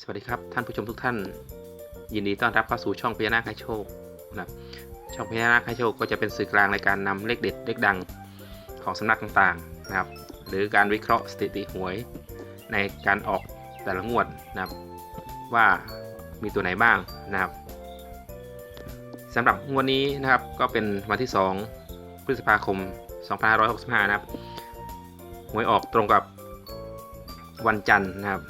สวัสดีครับท่านผู้ชมทุกท่าน ยินดีต้อนรับเข้าสู่ช่องพญานาคให้โชคนะครับช่องพญานาคให้โชคก็จะเป็นสื่อกลางในการนำเลขเด็ดเลขดังของสำนักต่างๆนะครับ หรือการวิเคราะห์สถิติหวยในการออกแต่ละงวดนะครับ ว่ามีตัวไหนบ้างนะครับสำหรับงวดนี้นะครับก็เป็นวันที่ 2 พฤษภาคม 2565 นะครับหวยออกตรงกับวันจันทร์นะครับ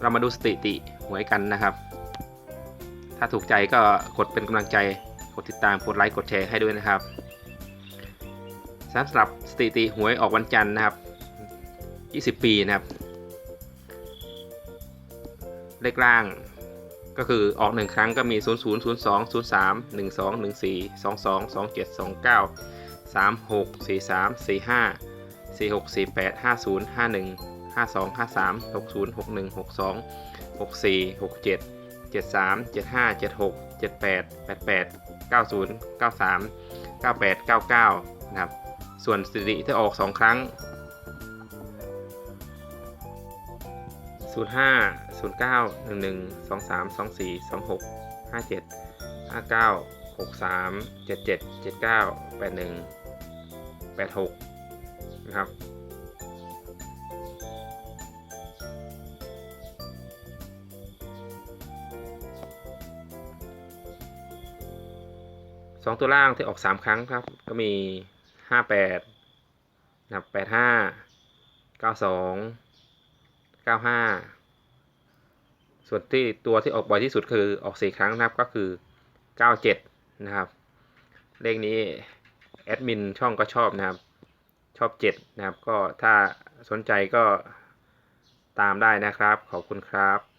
เรามาดูสถิติหวยกันนะครับ ถ้าถูกใจก็กดเป็นกำลังใจ กดติดตาม กดไลค์ กดแชร์ให้ด้วยนะครับสำหรับสถิติหวยออกวันจันทร์นะครับ 20 ปีนะครับ เลขล่างก็คือออก 1 ครั้งก็มี 0 0 0 2 0 3 1 2 1 4 2 2 2 7 2 9 3 6 4 3 4 5 4 6 4 8 5 0 5 1 ห้าสองห้าสามหกศูนย์หกหนึ่งหกสองหกสี่หกเจ็ดเจ็ดสามเจ็ดห้าเจ็ดหกเจ็ดแปดแปดแปดเก้าศูนย์เก้าสามเก้าแปดเก้าเก้านะครับ ส่วนสถิติที่ออกสองครั้งศูนย์ห้าศูนย์เก้าหนึ่งหนึ่งส สองตัวล่างที่ออกสามครั้งครับ ก็มีห้าแปดนะครับแปดห้าเก้าสองเก้าห้าส่วนที่ตัวที่ออกบ่อยที่สุดคือออกสี่ครั้งนะครับก็คือเก้าเจ็ดนะครับ เลขนี้แอดมินช่องก็ชอบนะครับ ชอบเจ็ดนะครับ ก็ถ้าสนใจก็ตามได้นะครับ ขอบคุณครับ